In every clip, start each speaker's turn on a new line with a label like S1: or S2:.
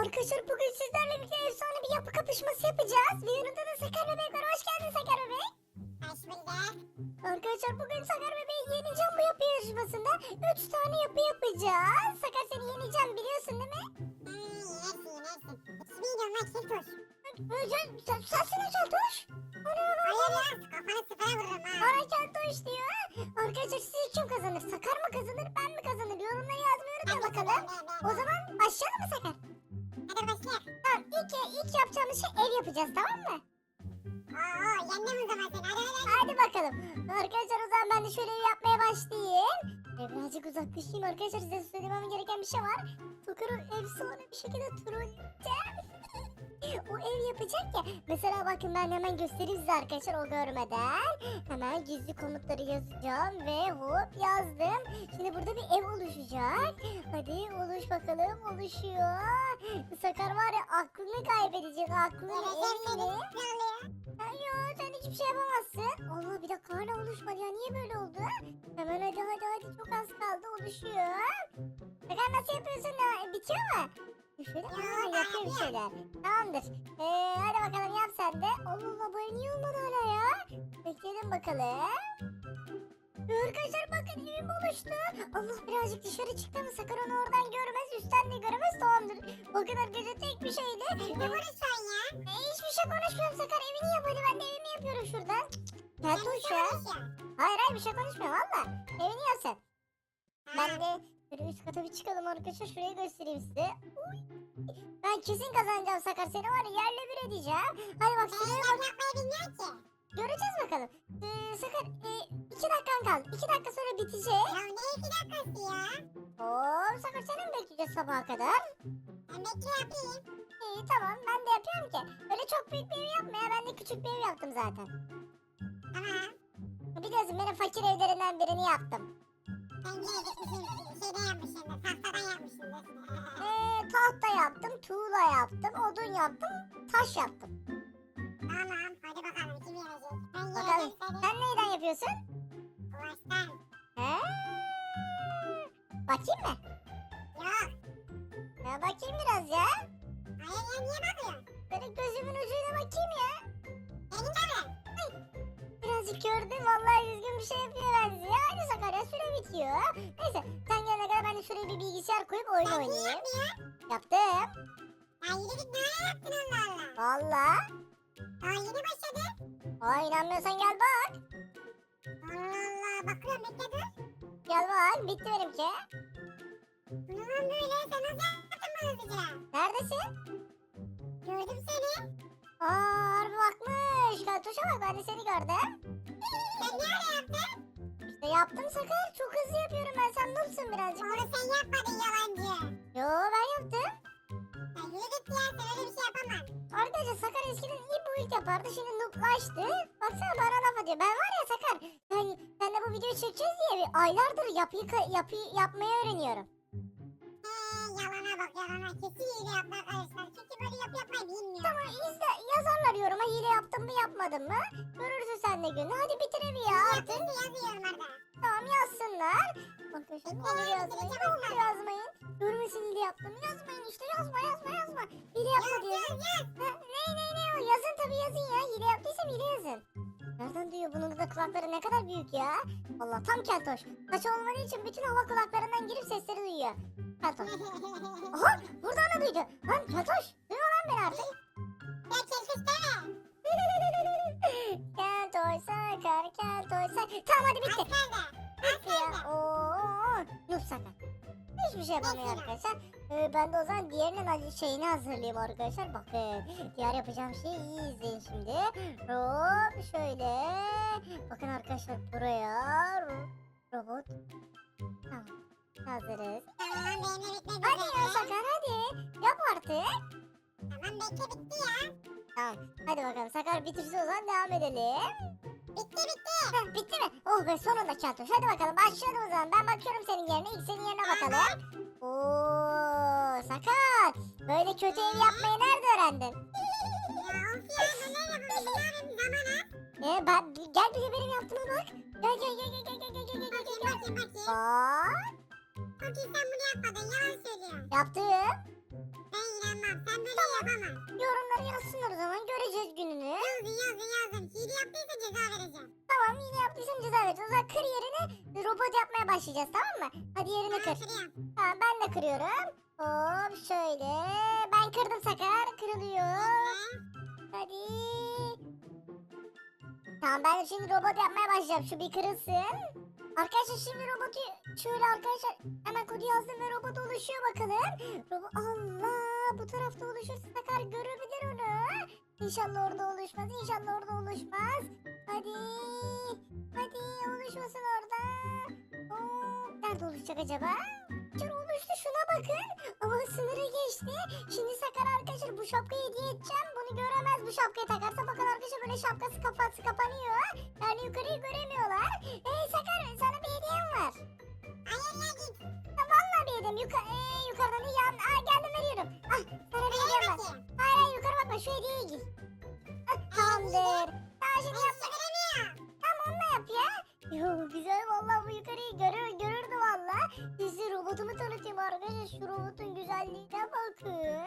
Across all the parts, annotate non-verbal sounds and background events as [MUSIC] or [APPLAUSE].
S1: Arkadaşlar bugün sizlerle birlikte efsane bir yapı kapışması yapacağız. Ve yanımda da Sakar Bebek var. Hoş geldin Sakar Bebek.
S2: Hoş bulduk.
S1: Arkadaşlar bugün Sakar Bebek'i yeneceğim bu yapı yarışmasında. 3 tane yapı yapacağız. Sakar seni yeneceğim biliyorsun değil mi?
S2: Ha, yenersin yenersin. İsmi
S1: sen, sensin o Keltoş. Ana
S2: Hayır ya kafanı sıfıra vururum ha.
S1: Bana Keltoş diyor. Arkadaşlar sizce kim kazanır? Sakar mı kazanır ben mi kazanır? Yorumlara yazmayı
S2: Ben
S1: unutma
S2: de ben,
S1: bakalım. O zaman başlayalım mı Sakar? İlk, yapacağımız şey ev yapacağız tamam mı?
S2: Oo yendim o zaman seni. Hadi hadi.
S1: Hadi bakalım. Arkadaşlar o zaman ben de şöyle yapmaya başlayayım. Ve birazcık uzaklaşayım arkadaşlar size söylemem gereken bir şey var. Fakar'ı efsane bir şekilde trolleyeceğim. O ev yapacak ya. Mesela bakın ben hemen göstereyim size arkadaşlar o görmeden. Hemen gizli komutları yazacağım ve hop yazdım. Şimdi burada bir ev oluşacak. Hadi oluş bakalım oluşuyor. Sakar var ya aklını kaybedecek aklını evini. Hayır sen hiçbir şey yapamazsın. Allah bir dakika hala oluşmadı ya niye böyle oldu? Hemen hadi hadi hadi çok az kaldı oluşuyor. Bakın nasıl yapıyorsun ya bitiyor mu? Aa,
S2: ben
S1: yapıyor bir şeyler. Tamamdır. Ee, hadi bakalım yap sen de. Allah Allah bu niye olmadı hala ya? Bekleyelim bakalım. Arkadaşlar bakın evim oluştu. Allah birazcık dışarı çıktı mı sakın onu oradan görmez üstten de göremez tamamdır. Bakın arkadaşlar tek bir şeyle.
S2: Ne konuşuyorsun ya?
S1: E, hiçbir şey konuşmuyorum Sakar. Evini yap hadi ben de evimi yapıyorum şuradan.
S2: Bir şey
S1: ya. Hayır hayır bir şey konuşmuyorum valla. Evini yap sen. Ben de şöyle üst kata bir çıkalım arkadaşlar. Şurayı göstereyim size. Uy. Ben kesin kazanacağım Sakar. Seni var ya yerle bir edeceğim. Hadi bak şuraya bak.
S2: yapmayı bilmiyor ki.
S1: Göreceğiz bakalım. Ee, Sakar e, iki dakikan kaldı. İki dakika sonra bitecek.
S2: Ya ne iki dakikası ya?
S1: Oo, Sakar seni mi bekleyeceğiz sabaha kadar?
S2: Ben bekle yapayım.
S1: İyi tamam ben de yapıyorum ki. Öyle çok büyük bir ev yapma ya. Ben de küçük bir ev yaptım zaten.
S2: Tamam.
S1: Biliyorsun benim fakir evlerinden birini yaptım.
S2: Yine gitmişsin şeyden yapmışsındır. Tahtadan yapmışsındır.
S1: Ee, tahta yaptım, tuğla yaptım, odun yaptım, taş yaptım.
S2: Tamam. Hadi bakalım kim yenecek? Ben
S1: Bakalım sen neyden yapıyorsun?
S2: Ulaştan.
S1: He? Bakayım mı?
S2: Yok.
S1: Ya bakayım biraz ya.
S2: Hayır ya niye bakıyorsun?
S1: Böyle gözümün ucuyla bakayım ya.
S2: Senin de mi?
S1: Birazcık gördüm vallahi düzgün bir şey yapıyor benziyor. Hadi Sakarya süre bitiyor. Neyse sen gelene kadar ben de şuraya bir bilgisayar koyup oyun
S2: Sen niye
S1: oynayayım. Yaptım.
S2: Ya yürü git ne ara yaptın Allah Allah.
S1: Valla.
S2: Daha yeni başladın.
S1: Aa inanmıyorsan gel bak.
S2: Allah Allah bakıyorum bekle dur.
S1: Gel bak bitti benimki.
S2: Bu ne lan böyle sen nasıl yaptın bu hızlıca?
S1: Neredesin?
S2: Gördüm seni.
S1: Aa harbi bakmış. Gel tuşa bak ben de seni gördüm.
S2: Sen ne ara yaptın?
S1: İşte yaptım Sakar. Çok hızlı yapıyorum ben. Sen noobsun birazcık.
S2: Onu sen yapmadın yalancı.
S1: Yo ben yaptım.
S2: Ya yürü git ya sen öyle bir şey yapamam.
S1: Arkadaşlar Sakar eskiden iyi bu ilk yapardı. Şimdi nooblaştı. Baksana bana laf atıyor. Ben var ya Sakar. Sen, senle bu videoyu çekeceğiz diye bir aylardır yapıyı, yapıyı yapmayı öğreniyorum.
S2: He yalana bak yalana. Kesin hile yapma arkadaşlar. Çünkü böyle yap yapmayı bilmiyor.
S1: Tamam izle yoruma hile yaptım mı yapmadım mı? Görürsün sen de günü. Hadi bitir evi ya artık.
S2: Yaptın yazıyorum orada.
S1: Tamam yazsınlar. Ne olur
S2: Bekle,
S1: yazmayın. Ne olur yazmayın. Görmesin hile yaptım. Yazmayın işte yazma yazma yazma. Hile yapma
S2: Yaz
S1: diyor.
S2: yaz yaz.
S1: Ne ne ne o yazın tabii yazın ya. Hile yaptıysam hile yazın. Nereden duyuyor bunun da kulakları ne kadar büyük ya. Allah tam keltoş. Saç olmadığı için bütün hava kulaklarından girip sesleri duyuyor. Keltoş. [LAUGHS] Aha buradan da duydu. Lan keltoş. Duyuyor lan beni artık.
S2: Deme.
S1: keltoş sakar keltoş sakar. Tamam hadi bitti. Bitti ya. Oo. Nuh sakar. Hiçbir şey yapamıyor arkadaşlar. Ee, ben de o zaman diğerinin şeyini hazırlayayım arkadaşlar. Bakın. Diğer yapacağım şeyi iyi izleyin şimdi. Hop şöyle. Bakın arkadaşlar buraya. ro- Robot. Tamam. Hazırız.
S2: Tamam bitmedi.
S1: Hadi ya. Sakar hadi. Yap artık.
S2: Tamam bekle bitti ya.
S1: Tamam. Hadi bakalım Sakar bitirse o zaman devam edelim.
S2: Bitti bitti.
S1: Heh, bitti mi? Oh be sonunda çatış. Hadi bakalım başlayalım o zaman. Ben bakıyorum senin yerine. İlk senin yerine bakalım. Oo Sakar. Böyle kötü ev yapmayı nerede öğrendin?
S2: Ya of ya ben ne yapayım? Ne yapayım zamana?
S1: Ee, ben, gel bir de benim yaptığıma bak. Gel gel gel gel gel gel gel gel gel gel.
S2: bakayım bakayım.
S1: Bak
S2: Bakayım sen bunu yapmadın yalan söylüyorsun.
S1: yaptım.
S2: Ben inanmam. yapamam.
S1: Yorumları yazsınlar o zaman göreceğiz gününü.
S2: Yazın yazın yazın. Hile yaptıysa ceza vereceğim.
S1: Tamam yine yaptıysam ceza vereceğiz. O zaman kır yerini robot yapmaya başlayacağız tamam mı? Hadi yerini kır.
S2: kırıyorum.
S1: Tamam ben de kırıyorum. Hop şöyle. Ben kırdım Sakar. Kırılıyor.
S2: Bekle.
S1: Hadi. Tamam ben şimdi robot yapmaya başlayacağım. Şu bir kırılsın. Arkadaşlar şimdi robotu şöyle arkadaşlar hemen kodu yazdım ve robot oluşuyor bakalım. Robot Allah bu tarafta oluşursa Sakar görebilir onu. İnşallah orada oluşmaz. İnşallah orada oluşmaz. Hadi. Hadi oluşmasın orada. Oo, nerede oluşacak acaba? Arkadaşlar oluştu şuna bakın. Ama sınırı geçti. Şimdi Sakar arkadaşlar bu şapkayı hediye edeceğim. Bunu göremez bu şapkayı takarsa bakın arkadaşlar böyle şapkası kafası kapanıyor. Yani yukarıyı göremiyorlar. Ee Sakar sana bir hediyem var.
S2: Hayır ya git.
S1: Hediyem. Yuka ee, yukarıdan yan. Aa geldim veriyorum. Ah sana bir hediyem
S2: Hayır.
S1: Hayır yukarı bakma şu hediyeyi giy. Ah, tamamdır. Daha şimdi
S2: Ben
S1: yap.
S2: sizi göremiyorum.
S1: Tamam onu da yap ya. Yo güzel vallahi bu yukarıyı görür, görürdü valla. Size robotumu tanıtayım arkadaşlar. Şu robotun güzelliğine bakın.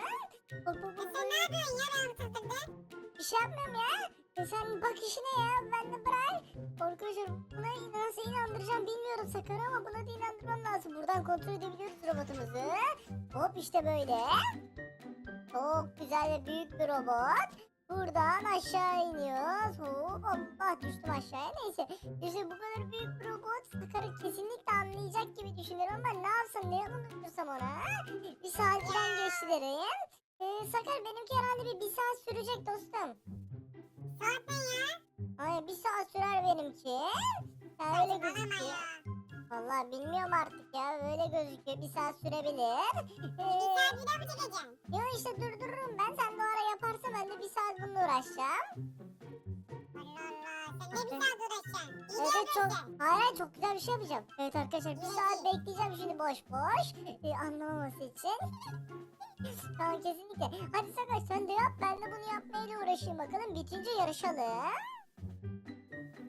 S1: Bak bak
S2: E
S1: bak.
S2: sen ne yapıyorsun ya ben tutturdum.
S1: Bir şey yapmıyorum ya. E sen bak işine ya. Ben. Arkadaşlar buna nasıl inandıracağım bilmiyorum sakın ama buna da inandırmam lazım. Buradan kontrol edebiliyoruz robotumuzu. Hop işte böyle. Çok güzel ve büyük bir robot. Buradan aşağı iniyoruz. Hop Allah düştüm aşağıya. Neyse. İşte bu kadar büyük bir robot Sakar'ı kesinlikle anlayacak gibi düşünüyorum ama ne yapsam ne anlatırsam ona. Bir saat derim. Ee, Sakar benimki herhalde bir, bir saat sürecek dostum.
S2: Saat ne ya?
S1: Ay bir saat sürer benimki. Ya öyle gözüküyor.
S2: ya.
S1: Vallahi bilmiyorum artık ya. Öyle gözüküyor. Bir saat sürebilir.
S2: Bir saat video mu çekeceksin?
S1: yo işte durdururum ben. Sen de o ara yaparsan ben de bir saat bununla uğraşacağım.
S2: Allah Allah. Sen ne bir saat uğraşacaksın?
S1: Evet evet, çok. Hayır hayır, çok güzel bir şey yapacağım. Evet arkadaşlar bir saat bekleyeceğim şimdi boş boş. Ee, anlamaması için. Tamam kesinlikle. Hadi Sakar sen de yap. Ben de bunu yapmayla uğraşayım bakalım. Bitince yarışalım.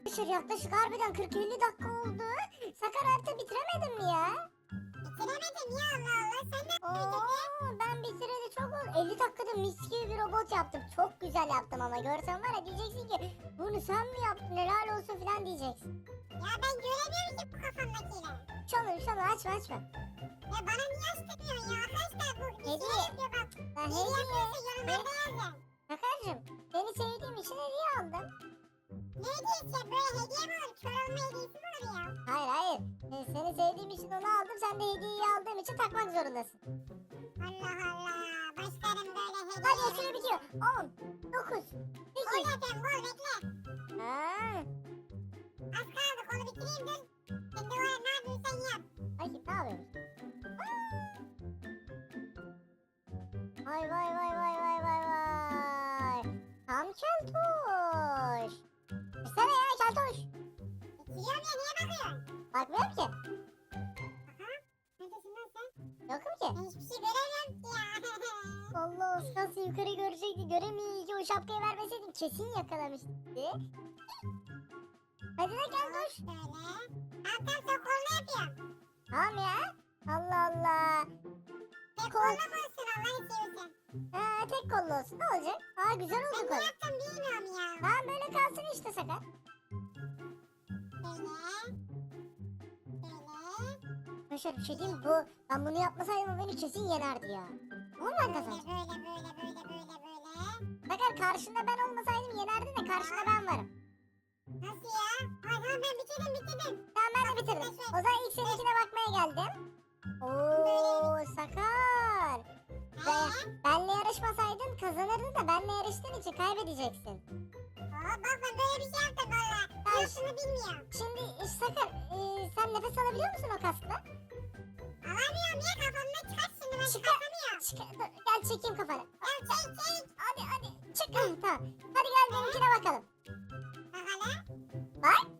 S1: Arkadaşlar yaklaşık harbiden 40-50 dakika oldu. Sakar artık bitiremedim mi ya?
S2: Bitiremedim ya Allah Allah. Sen ne
S1: Oo, ben bitireli çok oldu. 50 dakikada mis gibi bir robot yaptım. Çok güzel yaptım ama görsen var ya diyeceksin ki bunu sen mi yaptın helal olsun falan diyeceksin.
S2: Ya ben göremiyorum ki bu kafamdakiyle.
S1: Çalın çalın açma açma.
S2: Ya bana niye açtırmıyorsun ya? Arkadaşlar bu bir
S1: Hediye.
S2: şey yapıyor bak.
S1: Ben
S2: Hediye
S1: hediye.
S2: yapıyorsa yorumlarda yazın.
S1: Sakarcığım seni sevdiğim için hediye aldım.
S2: Ne hediyesi ya? Böyle hediye mi olur? Kör olma hediyesi mi olur ya?
S1: Hayır hayır. Ee, seni sevdiğim için onu aldım. Sen de hediyeyi aldığım için takmak zorundasın.
S2: Allah Allah. Başlarım böyle hediye.
S1: Hadi süre bitiyor. 10, 9, 8.
S2: Gol yapıyorum gol bekle.
S1: Aa,
S2: Az kaldı kolu bitireyim dur. Sen de o ne yapıyorsan yap.
S1: ay ne yapıyorsun? Vay vay vay vay vay vay vay. Tam keltoş. Sana ya keltoş.
S2: Bitiriyorum ya niye bakıyorsun?
S1: Bakmıyorum ki.
S2: Neredesin lan sen?
S1: Yokum ki.
S2: Ben hiçbir şey göremiyorum ki ya. [LAUGHS]
S1: Allah kalsın yukarı görecekti. Göremeyince o şapkayı vermeseydim kesin yakalamıştı. Hadi de gel koş.
S2: Tamam tamam sen kolunu yapıyorum.
S1: Tamam ya. Allah Allah.
S2: Tek
S1: Kol.
S2: kolunu mu olsun Allah'ını seversen.
S1: Ha, tek kollu olsun ne olacak? Ha güzel
S2: Ben
S1: oldu
S2: ne
S1: kol.
S2: yaptım bilmiyorum ya.
S1: Tamam böyle kalsın işte sakar.
S2: Böyle. Böyle.
S1: Arkadaşlar bir şey diyeyim mi? Bu, ben bunu yapmasaydım o beni kesin yenerdi ya. Ama ben
S2: Böyle böyle böyle böyle böyle böyle.
S1: Sakar karşında ben olmasaydım yenerdin de karşında ben varım.
S2: Nasıl ya? Tamam ben bitirdim bitirdim.
S1: Tamam ben de bitirdim. O zaman ilk seninkine bakmaya geldim. Oo Sakar.
S2: He?
S1: Benle yarışmasaydın kazanırdın da benle yarıştığın için kaybedeceksin.
S2: Aa, bak ben böyle bir şey yaptım valla.
S1: Ben-
S2: şunu bilmiyorum.
S1: Şimdi e, Sakar e, sen nefes alabiliyor musun o kaskla?
S2: Alamıyorum ya kafamdan çıkart şimdi ben
S1: Çıkar.
S2: çıkartamıyorum.
S1: Çık, dur, gel çekeyim kafanı.
S2: Ya çek çek.
S1: Hadi hadi çık. Tamam. Hadi gel benimkine bakalım.
S2: Bakalım.
S1: Bak.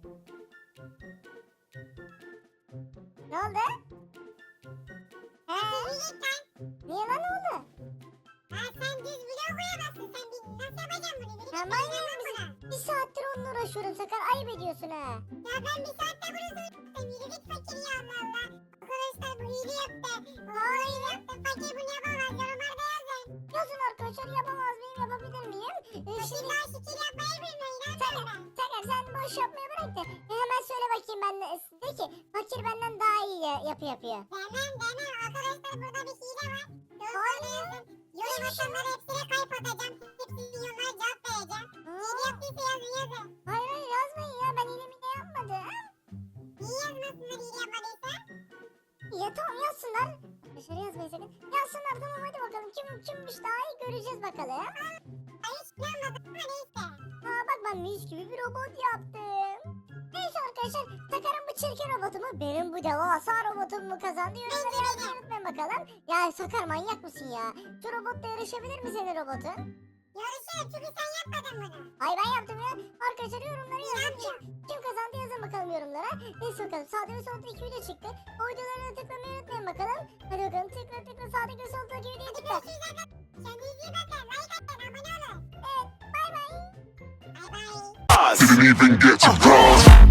S1: Ya
S2: ben
S1: mısın?
S2: buna.
S1: Bir saattir onunla uğraşıyorum Sakar. Ayıp ediyorsun ha.
S2: Ya ben bir saatte bunu söyledim. Yürü git fakir ya Allah Allah. Arkadaşlar bu hile yaptı. Bu hile yaptı. Fakir bunu yapamaz. Yorumlarda yazın.
S1: Yazın arkadaşlar. yapamaz mıyım yapabilir miyim? Ee,
S2: Fakir
S1: şimdi
S2: daha şekil yapmayı bilmiyor inanmıyorum ben.
S1: Sakar sen boş yapmayı bırak da e, hemen söyle bakayım ben de, de ki fakir benden daha iyi ya- yapı yapıyor.
S2: Demem
S1: Ben
S2: hiç inanmadım ama neyse.
S1: Aa bak ben mis gibi bir robot yaptım. Neyse arkadaşlar Sakar'ın bu çirkin robotu mu benim bu devasa robotum mu kazandı yorumlara yazmayı unutmayın bakalım. Ya Sakar manyak mısın ya? Şu robotla yarışabilir mi senin robotun?
S2: Yarışırım çünkü sen yapmadın bunu.
S1: Ay ben yaptım ya. Arkadaşlar yorumlara yazın. Kim, kim kazandı yazın bakalım yorumlara. Neyse bakalım sağda ve solda iki video çıktı. O videolara da tıklamayı unutmayın bakalım. Hadi bakalım tıkla tıkla sağdaki ve soldaki videoya tıkla.
S2: Görüşürüz
S3: Didn't even get to uh. cross.